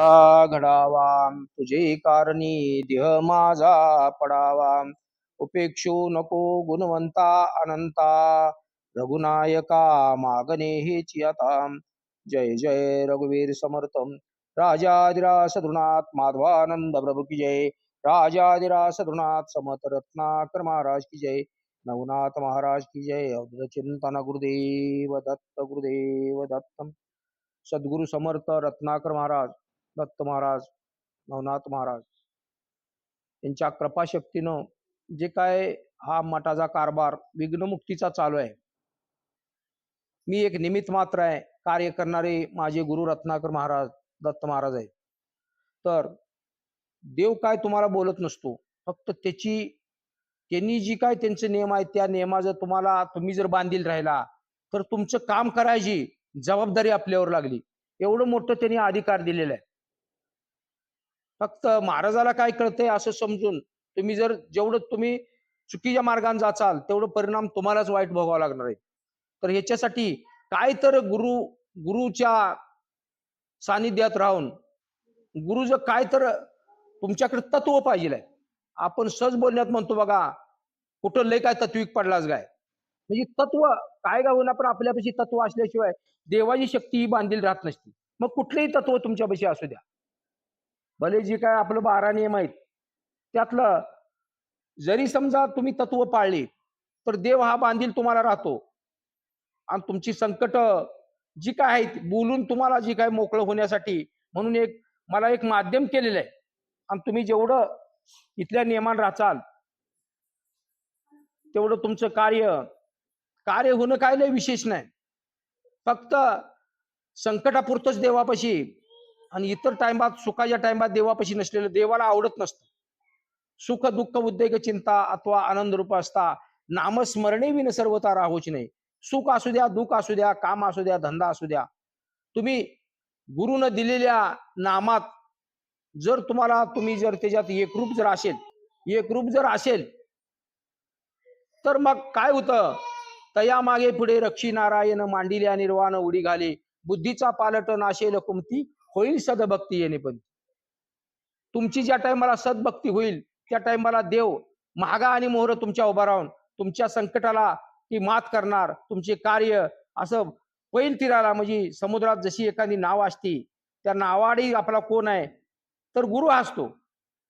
का घडावा तुझे कारणी देह माझा पडावा उपेक्षू नको गुणवंता अनंता. रघुनायका मागणे हेची आता जय जय रघुवीर समर्थम. राजाधिरास धृणात माधवानंद प्रभु की जय. राजाधिरास धृणात समत रत्नाकर महाराज की जय. नवनाथ महाराज की जय. अवध चिंतन गुरुदेव दत्त गुरुदेव दत्त सद्गुरु समर्थ रत्नाकर महाराज. दत्त महाराज नवनाथ महाराज. यांच्या कृपाशक्तीनं जे काय हा मठाचा कारभार विघ्नमुक्तीचा चालू आहे. मी एक निमित्त मात्र आहे कार्य करणारे माझे गुरु रत्नाकर महाराज दत्त महाराज आहे तर देव काय तुम्हाला बोलत नसतो फक्त त्याची त्यांनी जी काय त्यांचे नियम आहेत त्या नियमा जर तुम्हाला तुम्ही जर बांधील राहिला तर तुमचं काम करायची जबाबदारी आपल्यावर लागली. एवढं मोठं त्यांनी अधिकार दिलेलं आहे. फक्त महाराजाला काय कळतंय असं समजून तुम्ही जर जेवढं तुम्ही चुकीच्या मार्गाने जाचाल तेवढं परिणाम तुम्हालाच वाईट भोगावा लागणार आहे. तर ह्याच्यासाठी काय तर गुरु गुरुच्या सानिध्यात राहून गुरुचं काय तर तुमच्याकडे तत्व पाहिजे आहे. आपण सहज बोलण्यात म्हणतो बघा कुठं लय काय तत्विक पडलाच काय म्हणजे तत्व काय का होईना पण आपल्यापाशी तत्व असल्याशिवाय देवाची शक्ती ही बांधील राहत नसती. मग कुठलेही तत्व तुमच्यापाशी असू द्या. भले जे काय आपलं बारा नियम आहेत त्यातलं जरी समजा तुम्ही तत्व पाळली तर देव हा बांधील तुम्हाला राहतो. आणि तुमची संकट जी काय आहेत बोलून तुम्हाला जी काय मोकळं होण्यासाठी म्हणून एक मला एक माध्यम केलेलं आहे. आणि तुम्ही जेवढं इथल्या नियमान राचाल तेवढं तुमचं कार्य कार्य होणं काय लय विशेष नाही. फक्त संकटापुरतच देवापाशी आणि इतर टायमात सुखाच्या टायमात देवापाशी नसलेलं देवाला आवडत नसतं. सुख दुःख उद्वेग चिंता अथवा आनंद रूप असता. नामस्मरणे विन सर्वता राहूच नाही सुख असू द्या दुःख असू द्या काम असू द्या धंदा असू द्या. तुम्ही गुरुनं दिलेल्या नामात जर तुम्हाला तुम्ही जर त्याच्यात एकरूप जर असेल एकरूप जर असेल तर मग काय होतं? तया मागे पुढे रक्षी नारायण मांडिल्या निर्वाण उडी घाले. बुद्धीचा पालट नाशेल कुमती होईल सदभक्ती येणे पण. तुमची ज्या टायमाला सद्भक्ती होईल त्या टायमाला देव महागा आणि मोहर तुमच्या उभा राहून तुमच्या संकटाला ती मात करणार तुमचे कार्य असं पैल तिराला म्हणजे समुद्रात जशी एखादी नाव असती त्या नावाडी आपला कोण आहे? तर गुरु असतो.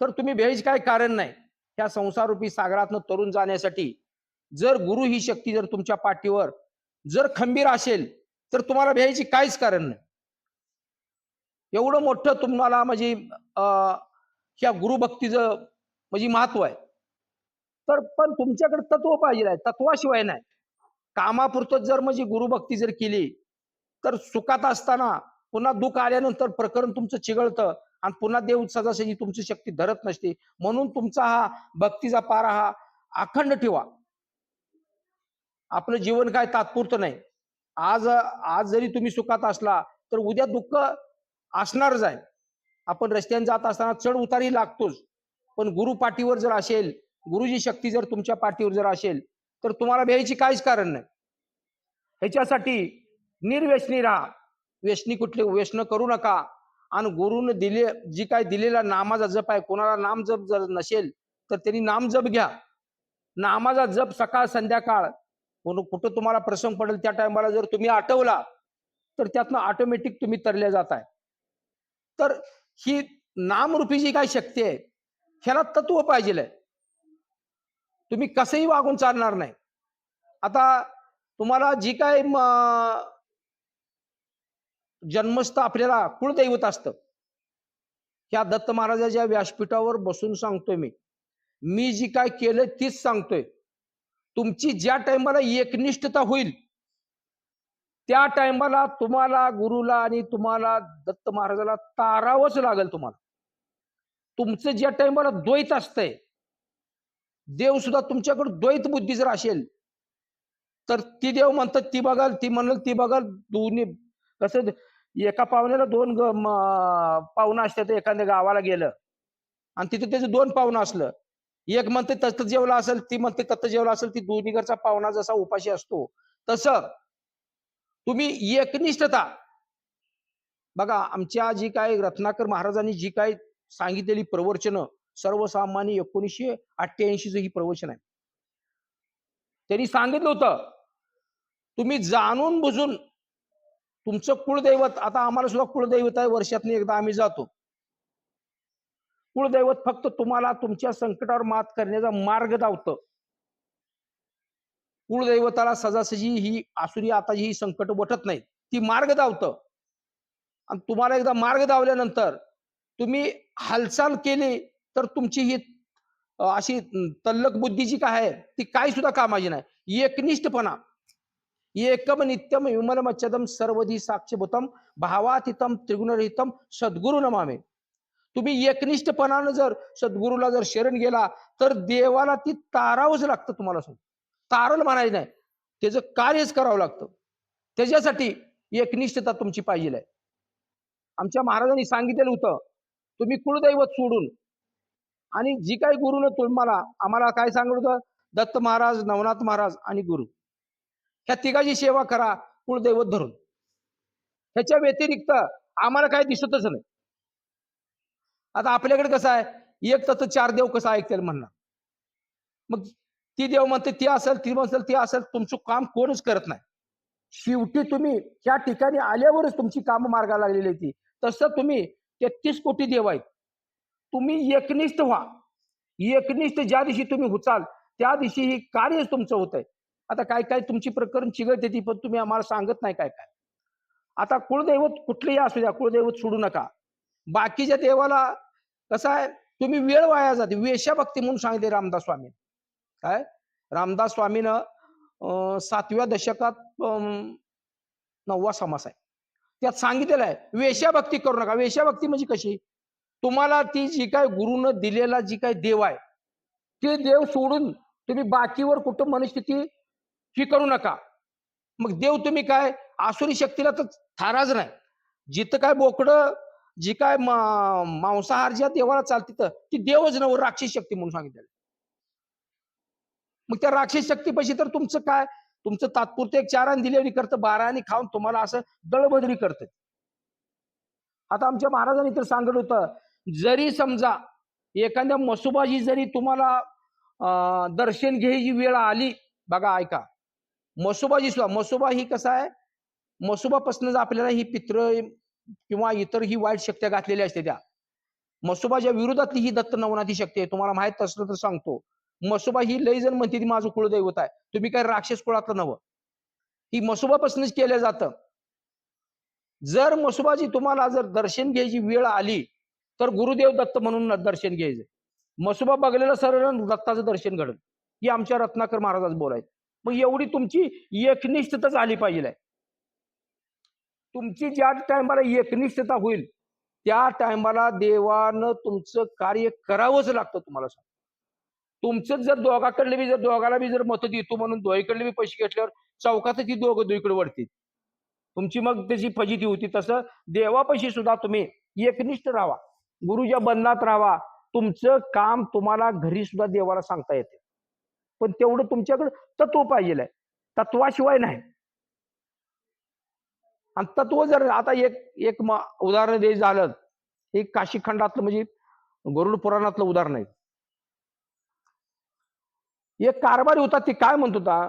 तर तुम्ही भेज काय कारण नाही. ह्या संसारूपी सागरातनं तरुण जाण्यासाठी जर गुरु ही शक्ती जर तुमच्या पाठीवर जर खंबीर असेल तर तुम्हाला भ्यायची काहीच कारण नाही. एवढं मोठं तुम्हाला म्हणजे अं, ह्या गुरुभक्तीचं म्हणजे महत्त्व आहे. तर पण तुमच्याकडे तत्व पाहिजे आहे. तत्वाशिवाय नाही. कामापुरतं जर म्हणजे गुरुभक्ती जर केली तर सुखात असताना पुन्हा दुःख आल्यानंतर प्रकरण तुमचं चिघळतं आणि पुन्हा देव सजासजी तुमची शक्ती धरत नसते. म्हणून तुमचा हा भक्तीचा पारा हा अखंड ठेवा. आपलं जीवन काय तात्पुरतं नाही. आज आज जरी तुम्ही सुखात असला तर उद्या दुःख असणारच आहे आपण रस्त्याने जात असताना चढ उतारही लागतोच. पण गुरु पाठीवर जर असेल गुरुजी शक्ती जर तुमच्या पाठीवर जर असेल तर तुम्हाला भ्यायची काहीच कारण नाही. ह्याच्यासाठी निर्व्यसनी राहा. व्यसनी कुठले व्यसन करू नका. आणि गुरुने दिले जी काय दिलेला नामाचा जप आहे कोणाला नाम जप जर नसेल तर त्यांनी नाम जप घ्या. नामाचा जप सकाळ संध्याकाळ. कोण- कुठं तुम्हाला प्रसंग पडेल त्या टायमाला जर तुम्ही आठवला तर त्यातनं ऑटोमॅटिक तुम्ही तरले आहे तर ही नामरूपी जी काय शक्ती आहे ह्याला तत्व पाहिजे तुम्ही कसंही वागून चालणार नाही. आता तुम्हाला जी काय जन्मस्थ आपल्याला कुळदैवत असतं. ह्या दत्त महाराजाच्या व्यासपीठावर बसून सांगतोय मी. मी जी काय केलं तीच सांगतोय. तुमची ज्या टायमाला एकनिष्ठता होईल त्या टायमाला तुम्हाला गुरुला आणि तुम्हाला दत्त महाराजाला तारावंच लागेल तुम्हाला. तुमचं ज्या टायमाला द्वैत असतंय देव सुद्धा तुमच्याकडे द्वैत बुद्धी जर असेल तर ती देव म्हणतात ती बघाल ती म्हणाल ती बघाल दोन्ही कसं एका पाहुण्याला दोन ग- पाहुणं असतात एखाद्या गावाला गेलं आणि तिथे त्याचं दोन पाहुणं असलं. एक म्हणते तत्त जेवला असेल ती म्हणते तत्त जेवला असेल ती दोन्ही घरचा पाहुणा जसा उपाशी असतो तसं तुम्ही एकनिष्ठता. बघा आमच्या जी काय रत्नाकर महाराजांनी जी काय सांगितलेली प्रवचनं सर्वसामान्य एकोणीसशे अठ्ठ्याऐंशीचं ही प्रवचन आहे. त्यांनी सांगितलं होतं तुम्ही जाणून बुजून तुमचं कुळदैवत आता आम्हाला सुद्धा कुळदैवत आहे वर्षातून एकदा आम्ही जातो. कुळदैवत फक्त तुम्हाला तुमच्या संकटावर मात करण्याचा मार्ग दावतं. कुळदैवताला सजासजी ही आसुरी आताची ही संकट वटत नाही ती मार्ग दावतं. आणि तुम्हाला एकदा मार्ग दावल्यानंतर तुम्ही हालचाल केली तर तुमची ही अशी तल्लक बुद्धी जी काय आहे ती काय सुद्धा कामाची नाही. एकनिष्ठपणा. एकम नित्यम विमल मच्छदम सर्वधी साक्षभूतम भावातीतम त्रिगुणरहितम सद्गुरु नमामे. तुम्ही एकनिष्ठपणानं जर सद्गुरूला जर शरण गेला तर देवाला ती तारावच लागतं तुम्हाला सांग तारल म्हणायचं नाही. त्याचं कार्यच करावं लागतं. त्याच्यासाठी एकनिष्ठता तुमची पाहिजे आहे. आमच्या महाराजांनी सांगितलेलं होतं तुम्ही कुळदैवत सोडून आणि जी काही गुरुनं तुम्हाला आम्हाला काय सांगत होतं? दत्त महाराज नवनाथ महाराज आणि गुरु. ह्या तिघाची सेवा करा कुळदैवत धरून. ह्याच्या व्यतिरिक्त आम्हाला काय दिसतच नाही. आता आपल्याकडे कसं आहे? एक तसं चार देव कसं ऐकतील म्हणणार? मग ती देव म्हणते ती असेल ती म्हणसेल ती असेल तुमचं काम कोणच करत नाही. शेवटी तुम्ही त्या ठिकाणी आल्यावरच तुमची कामं मार्गाला लागलेली होती ती. तसं तुम्ही तेहतीस कोटी देव आहेत. तुम्ही एकनिष्ठ व्हा. एकनिष्ठ ज्या दिवशी तुम्ही उचाल त्या दिवशी ही कार्यच तुमचं होत आहे आता काय काय तुमची प्रकरण चिघळते ती पण तुम्ही आम्हाला सांगत नाही काय काय. आता कुळदैवत कुठलेही असू द्या कुळदैवत सोडू नका. बाकीच्या देवाला कसं आहे तुम्ही वेळ वाया जाते वेशाभक्ती म्हणून सांगितले रामदास स्वामी. काय? रामदास स्वामीनं अं, सातव्या दशकात अं, नववा समास आहे. त्यात सांगितलेलं आहे वेशाभक्ती करू नका. वेशाभक्ती म्हणजे कशी? तुम्हाला ती जी काय गुरुनं दिलेला जी काय देव आहे ते देव सोडून तुम्ही बाकीवर कुठं मनस्थिती ही करू नका. मग देव तुम्ही काय? आसुरी शक्तीला तर थाराज नाही. जिथं काय बोकडं जी काय मांसाहार ज्या देवाला चालते तर ती देवच नव राक्षस शक्ती म्हणून सांगितलेलं मग त्या राक्षस शक्तीपाशी तर तुमचं काय? तुमचं तात्पुरते एक चाराने दिलेली करतं बाराने खाऊन तुम्हाला असं दळबदरी करतं. आता आमच्या महाराजांनी तर सांगत होतं जरी समजा एखाद्या मसुबाजी जरी तुम्हाला दर्शन घ्यायची वेळ आली बघा ऐका. मसुबाजी सुद्धा मसुबा ही कसं आहे? मसुबापासूनच आपल्याला ही पित्र किंवा इतर ही वाईट शक्त्या घातलेल्या असते त्या. मसुबाच्या विरोधातली ही दत्त नवनाथी शक्ती आहे. तुम्हाला माहीत असलं तर सांगतो. मसोबा ही लय जण म्हणते ती माझं कुळदैवत आहे. तुम्ही काय राक्षस कुळातलं नवं ही मसोबापासूनच केलं जातं. जर मसुबाजी तुम्हाला जर दर्शन घ्यायची वेळ आली तर गुरुदेव दत्त म्हणून दर्शन घ्यायचं. मसोबा बघलेलं सरळ दत्ताचं दर्शन घडलं. ही आमच्या रत्नाकर महाराजाच बोलायचं. मग एवढी तुमची एकनिष्ठता झाली पाहिजे. तुमची ज्या टायमाला एकनिष्ठता होईल त्या टायमाला देवानं तुमचं कार्य करावंच लागतं तुम्हाला सांग तुमचं जर दोघाकडले बी जर दोघाला बी जर मत देतो म्हणून दोघीकडले बी पैसे घेतल्यावर चौकात ती दोघं दोघीकडे वळतील. तुमची मग त्याची फजिती होती. तसं देवापाशी सुद्धा तुम्ही एकनिष्ठ राहा. गुरुच्या बंधनात राहा. तुमचं काम तुम्हाला घरी सुद्धा देवाला सांगता येते. पण तेवढं तुमच्याकडे तत्व पाहिजे तत्वाशिवाय नाही. आणि तत्व जर आता एक एक म- उदाहरण द्यायचं झालं. हे काशीखंडातलं म्हणजे गरुड पुराणातलं उदाहरण आहे. एक कारभारी होता ते काय म्हणत होता?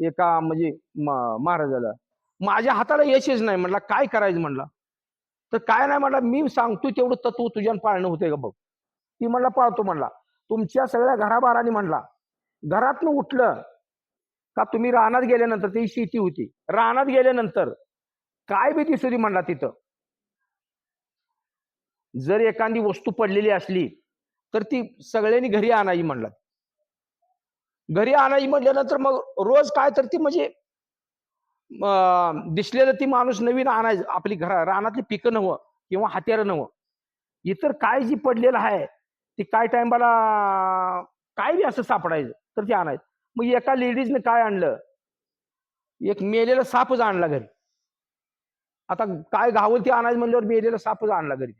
एका म्हणजे महाराजाला माझ्या हाताला यशच नाही. म्हटला काय करायचं? म्हटलं तर काय नाही म्हणला मी सांगतो तेवढं तत्व तुझ्या पाळणं होते का बघ. ती म्हणला पाळतो म्हणला. तुमच्या सगळ्या घराबाराने म्हणला घरातनं उठलं का तुम्ही रानात गेल्यानंतर ती शेती होती? रानात गेल्यानंतर काय बी दिसू दे म्हणला तिथं. जर एखादी वस्तू पडलेली असली तर ती सगळ्यांनी घरी आणायची म्हणला. घरी आणायची म्हटल्यानंतर मग रोज काय तर ती म्हणजे अं, दिसलेलं ती माणूस नवीन आणायचं आपली घरा रानातली पिकं नव्हं किंवा हत्यारं नव्हं इतर काय जी पडलेलं आहे ती काय टायमाला काय बी असं सापडायचं तर ते आणायचं. मग एका लेडीजने काय आणलं? एक मेलेला सापच आणला घरी. आता काय घावल ते आणायचं म्हणल्यावर मेलेला सापच आणला घरी.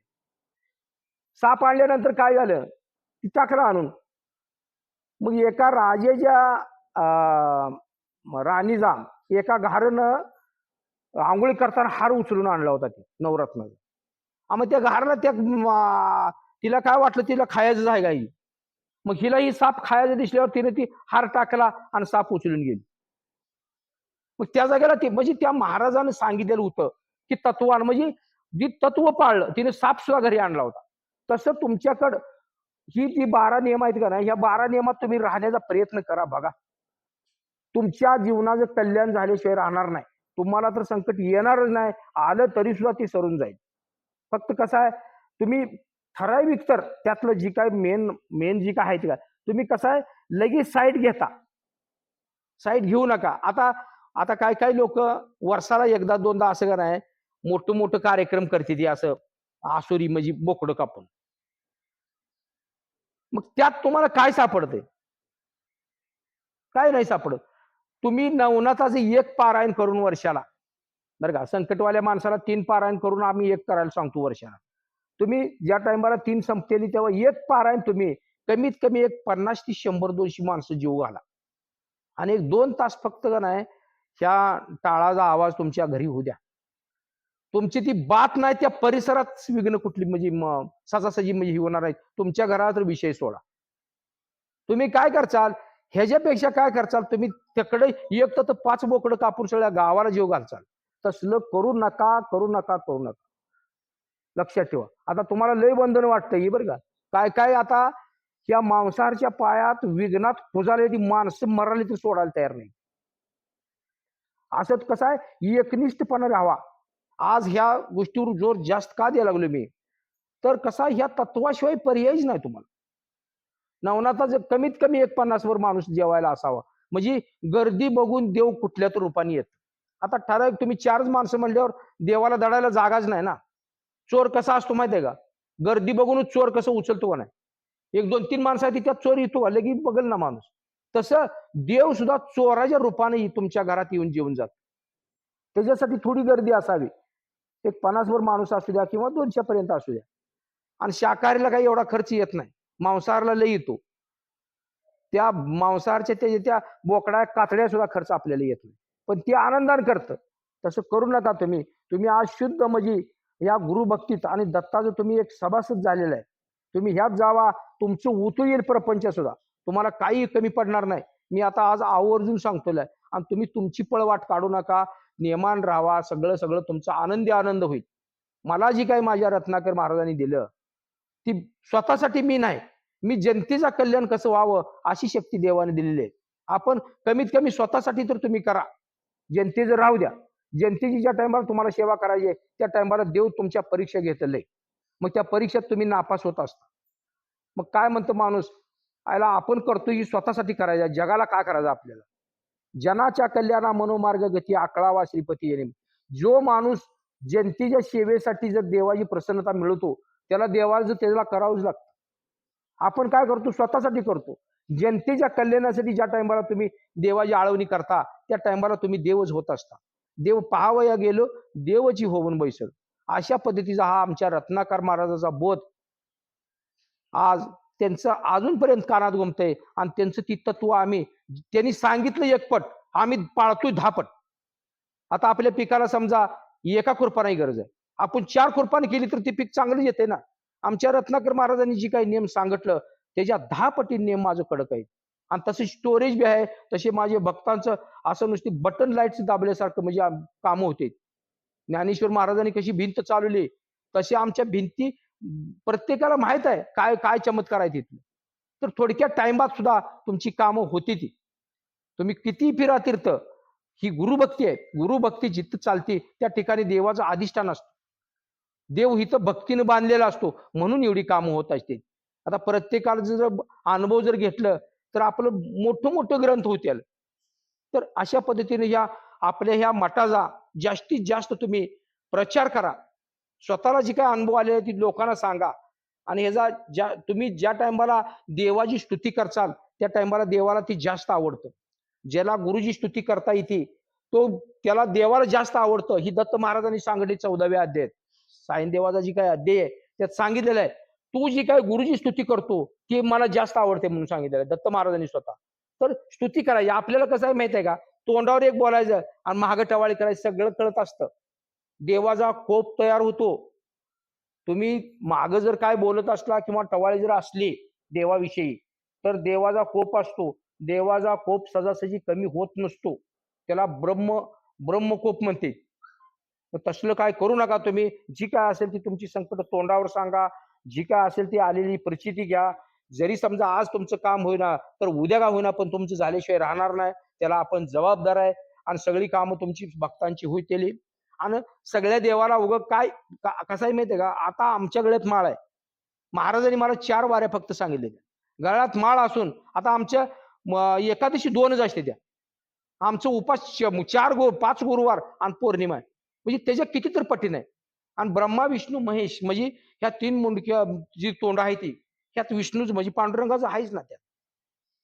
साप आणल्यानंतर काय झालं? ती टाकला आणून. मग एका राजेच्या अं, एका घारनं आंघोळी करताना हार उचलून आणला होता ती नवरत्न मग त्या घारला त्या तिला काय वाटलं तिला खायचं आहे गाई मग हिला ही साप खायचं दिसल्यावर तिने ती हार टाकला आणि साप उचलून गेली. मग त्या जागेला ते म्हणजे त्या महाराजानं सांगितलेलं होतं की तत्वान म्हणजे जी तत्व पाळलं तिने साप सुद्धा घरी आणला होता. तसं तुमच्याकडं ही जी बारा नियम आहेत का नाही ह्या बारा नियमात तुम्ही राहण्याचा प्रयत्न करा बघा. तुमच्या जीवनाचं कल्याण झाल्याशिवाय राहणार नाही. तुम्हाला तर संकट येणारच नाही आलं तरी सुद्धा ते सरून जाईल. फक्त कसं आहे तुम्ही ठराविक तर त्यातलं जी काय मेन मेन जी काय आहे ती काय तुम्ही कसं आहे लगेच साईट घेता. साईट घेऊ नका. आता आता काय काय लोक वर्षाला एकदा दोनदा असं का नाही मोठं मोठं कार्यक्रम करते ती असं आसुरी म्हणजे बोकडं कापून. मग त्यात तुम्हाला काय सापडते? काय नाही सापडत. तुम्ही नवनाथाचं एक पारायण करून वर्षाला बरं का? संकटवाल्या माणसाला तीन पारायण करून आम्ही एक करायला सांगतो वर्षाला. तुम्ही ज्या टायमाला तीन संपतेली तेव्हा एक पारायण तुम्ही कमीत कमी एक पन्नास ते शंभर दोनशे माणसं जीव घाला. आणि एक दोन तास फक्त का नाही ह्या टाळाचा आवाज तुमच्या घरी होऊ द्या. तुमची ती बात नाही त्या परिसरात विघ्न कुठली म्हणजे सजासजी म्हणजे ही होणार आहे तुमच्या घरात तर विषय सोडा. तुम्ही काय करचाल? ह्याच्यापेक्षा काय करचाल? तुम्ही तिकडे एक तर पाच बोकडं कापून सगळ्या गावाला जीव घालचाल. तसलं करू नका करू नका करू नका. लक्षात ठेवा. आता तुम्हाला लय बंधन वाटतं हे बरं का? काय काय आता या मांसाहारच्या पायात विघ्नात खुजाले ती माणसं मराली तर सोडायला तयार नाही. असं कसं आहे? एकनिष्ठपणा राहावा. आज ह्या गोष्टीवर जोर जास्त का द्यायला लागलो मी? तर कसा ह्या तत्वाशिवाय पर्यायच नाही तुम्हाला. नवनाथाचं कमीत कमी एक पन्नासवर माणूस जेवायला असावा. म्हणजे गर्दी बघून देव कुठल्या तर रूपाने येत. आता ठराविक तुम्ही चारच माणसं म्हणल्यावर देवाला दडायला जागाच नाही ना. चोर कसा असतो माहिती आहे का? गर्दी बघूनच चोर कसं उचलतो का नाही? एक दोन तीन माणसं आहेत त्यात चोर येतो का? लगेच बघल ना माणूस. तसं देव सुद्धा चोराच्या रूपाने तुमच्या घरात येऊन जेवून जात. त्याच्यासाठी थोडी गर्दी असावी. एक पन्नासवर माणूस असू द्या किंवा दोनशे पर्यंत असू द्या. आणि शाकाहारीला काही एवढा खर्च येत नाही. मांसाहारला लय येतो. त्या मांसाहारच्या त्या त्या बोकडा कातड्या सुद्धा खर्च आपल्याला येत नाही. पण ते आनंदान करतं. तसं करू नका तुम्ही. तुम्ही आज शुद्ध म्हणजे या गुरुभक्तीत आणि दत्ताचं तुम्ही एक सभासद झालेला आहे. तुम्ही ह्यात जावा. तुमचं उतू येईल प्रपंच सुद्धा. तुम्हाला काही कमी पडणार नाही. मी आता आज आवर्जून सांगतोय. आणि तुम्ही तुमची पळवाट काढू नका. नियमान राहावा सगळं सगळं तुमचा आनंदी आनंद होईल. मला जी काही माझ्या रत्नाकर महाराजांनी दिलं ती स्वतःसाठी मी नाही. मी जनतेचा कल्याण कसं व्हावं अशी शक्ती देवाने दिलेली आहे. आपण कमीत कमी स्वतःसाठी तर तुम्ही करा. जनतेचं राहू द्या. जनतेची ज्या टायमाला तुम्हाला सेवा करायची आहे त्या टायमाला देव तुमच्या परीक्षा घेतलंय मग त्या परीक्षेत तुम्ही नापास होत असता. मग काय म्हणतो माणूस? आयला आपण करतो ही स्वतःसाठी करायचं जगाला काय करायचं आपल्याला? जनाच्या कल्याणा मनोमार्ग गती आकळावा श्रीपती येणे. जो माणूस जनतेच्या सेवेसाठी जर देवाची प्रसन्नता मिळवतो त्याला देवाला जर त्याला करावंच लागतं. आपण काय करतो? स्वतःसाठी करतो. जनतेच्या कल्याणासाठी ज्या टायमाला तुम्ही देवाची आळवणी करता त्या टायमाला तुम्ही देवच होत असता. देव पाहावया गेलो देवची होऊन बैसल. अशा पद्धतीचा हा आमच्या रत्नाकर महाराजाचा बोध. आज त्यांचं अजूनपर्यंत कानात गुमतंय आणि त्यांचं ती तत्व आम्ही त्यांनी सांगितलं एक पट आम्ही पाळतोय दहा पट आता आपल्या पिकाला समजा एका खुरपानाही गरज आहे. आपण चार खुरपाने केली तर ते पीक चांगलं येते ना? आमच्या रत्नाकर महाराजांनी जी काही नियम सांगितलं त्याच्या दहा पटी नियम माझं कडक आहे आणि तसे स्टोरेज बी आहे तसे माझे भक्तांचं असं नुसती बटन लाईट्स दाबल्यासारखं म्हणजे कामं होते. ज्ञानेश्वर महाराजांनी कशी भिंत चालवली तशी आमच्या भिंती प्रत्येकाला माहीत आहे काय काय चमत्कार आहे तिथले तर थोडक्या टाइमात सुद्धा तुमची कामं होती ती. तुम्ही किती फिरा तीर्थ ही गुरुभक्ती आहे. गुरुभक्ती जिथं चालते त्या ठिकाणी देवाचं अधिष्ठान असतं. देव हिथं भक्तीनं बांधलेला असतो म्हणून एवढी कामं होत असते आता प्रत्येकाला जर अनुभव जर घेतलं तर आपलं मोठं मोठं ग्रंथ होतील तर अशा पद्धतीने या आपल्या ह्या मठाचा जास्तीत जास्त तुम्ही प्रचार करा. स्वतःला जी काय अनुभव आले ती लोकांना सांगा. आणि ह्याचा ज्या तुम्ही ज्या टायमाला देवाची स्तुती करचाल त्या टायमाला देवाला ती जास्त आवडतं. ज्याला गुरुजी स्तुती करता येते तो त्याला देवाला जास्त आवडतं. ही दत्त महाराजांनी सांगितली चौदाव्या अध्यायात. साईन देवाचा जी काय अध्याय आहे त्यात सांगितलेलं आहे तू जी काय गुरुजी स्तुती करतो ती मला जास्त आवडते म्हणून सांगितलेलं आहे दत्त महाराजांनी स्वतः. तर स्तुती करायची आपल्याला कसं आहे माहिती आहे का? तोंडावर एक बोलायचं आणि महाग टवाळी करायचं सगळं कळत असतं. देवाचा कोप तयार होतो. तुम्ही माग जर काय बोलत असला किंवा टवाळी जर असली देवाविषयी तर देवाचा कोप असतो. देवाचा कोप सजासजी कमी होत नसतो. त्याला ब्रह्म ब्रह्मकोप म्हणते. तर तसलं काय करू नका तुम्ही. जी काय असेल ती तुमची संकट तोंडावर सांगा. जी काय असेल ती आलेली परिस्थिती घ्या. जरी समजा आज तुमचं काम होईना तर उद्या का होईना पण तुमचं झाल्याशिवाय राहणार नाही. त्याला आपण जबाबदार आहे. आणि सगळी कामं तुमची भक्तांची होईल आणि सगळ्या देवाला उगं काय का- कसं आहे माहितीये का? आता आमच्या गळ्यात माळ आहे. महाराजांनी मला चार वाऱ्या फक्त सांगितलेल्या. गळ्यात माळ असून आता आमच्या एकादशी दोनच असते त्या. आमचं उपास चार गो पाच गुरुवार आणि पौर्णिमा आहे. म्हणजे त्याच्या किती तर पटीन आहे. आणि ब्रह्मा विष्णू महेश म्हणजे ह्या तीन मुंडक्या जी तोंड आहे ती ह्यात विष्णूच म्हणजे पांडुरंगाचं आहेच ना त्यात.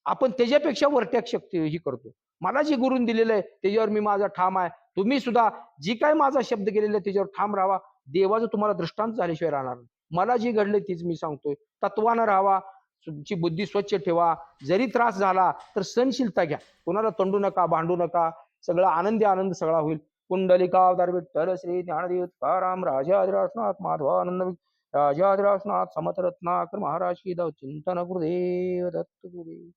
आपण त्याच्यापेक्षा वरट्याक शक्ती ही करतो. मला जे गुरुन दिलेलं आहे त्याच्यावर मी माझा ठाम आहे. तुम्ही सुद्धा जी काय माझा शब्द केलेला आहे त्याच्यावर ठाम राहावा देवाचं तुम्हाला दृष्टांत झाल्याशिवाय राहणार नाही. मला जी घडले तीच मी सांगतोय. तत्वानं राहावा तुमची बुद्धी स्वच्छ ठेवा. जरी त्रास झाला तर सहनशीलता घ्या. कोणाला तंडू नका भांडू नका. सगळा आनंदी आनंद सगळा होईल. कुंडलिका विठ्ठल श्री ज्ञानदेव तुकाराम राजाधिराजनाथ माधवानंद राजाधिराजनाथ समतरत्नाकर महाराज चिंतन गुरुदेव दत्त गुरुदेव.